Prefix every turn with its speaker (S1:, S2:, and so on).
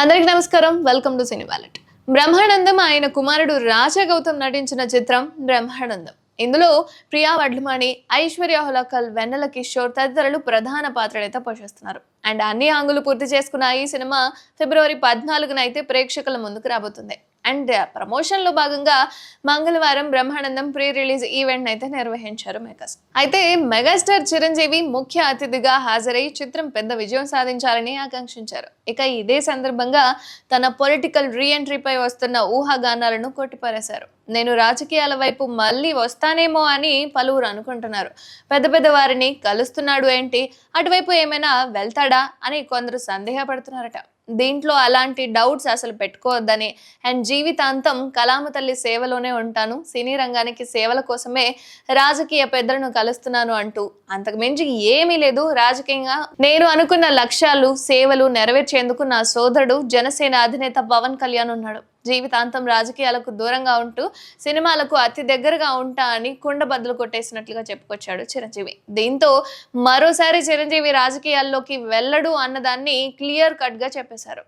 S1: అందరికి నమస్కారం. Welcome to cine wallet Brahmanandam ఆయన కుమారుడు రాజా గౌతమ్ నటించిన చిత్రం బ్రహ్మానందం. ఇందులో ప్రియా వడ్లమాణి ఐశ్వర్య హులకల్ వెన్నెల కిషోర్ తదితరులు ప్రధాన పాత్రలైతే పోషిస్తున్నారు. అండ్ అన్ని ఆంగులు పూర్తి చేసుకున్న ఈ సినిమా ఫిబ్రవరి పద్నాలుగున అయితే ప్రేక్షకుల ముందుకు రాబోతుంది. అండ్ ప్రమోషన్లో భాగంగా మంగళవారం బ్రహ్మానందం ప్రీ రిలీజ్ ఈవెంట్ అయితే నిర్వహించారు మెగాస్ అయితే మెగాస్టార్ చిరంజీవి ముఖ్య అతిథిగా హాజరై చిత్రం పెద్ద విజయం సాధించాలని ఆకాంక్షించారు. ఇక ఇదే సందర్భంగా తన పొలిటికల్ రీఎంట్రీపై వస్తున్న ఊహాగానాలను కొట్టిపారేశారు. నేను రాజకీయాల వైపు మళ్ళీ వస్తానేమో అని పలువురు అనుకుంటున్నారు. పెద్ద పెద్ద వారిని కలుస్తున్నాడు ఏంటి? అటువైపు ఏమైనా వెళ్తాడా? అని కొందరు సందేహపడుతున్నారట. దీంట్లో అలాంటి డౌట్స్ అసలు పెట్టుకోవద్దని. అండ్ జీవితాంతం కలామ తల్లి సేవలోనే ఉంటాను. సినీ రంగానికి సేవల కోసమే రాజకీయ పెద్దలను కలుస్తున్నాను అంటూ. అంతకు మించి ఏమీ లేదు. రాజకీయంగా నేను అనుకున్న లక్ష్యాలు సేవలు నెరవేర్చేందుకు నా సోదరుడు జనసేన అధినేత పవన్ కళ్యాణ్ ఉన్నాడు. జీవితాంతం రాజకీయాలకు దూరంగా ఉంటూ సినిమాలకు అతి దగ్గరగా ఉంటా అని కుండ బదులు కొట్టేసినట్లుగా చెప్పుకొచ్చాడు చిరంజీవి. దీంతో మరోసారి చిరంజీవి రాజకీయాల్లోకి వెళ్ళడు అన్నదాన్ని క్లియర్ కట్గా చెప్పేశారు.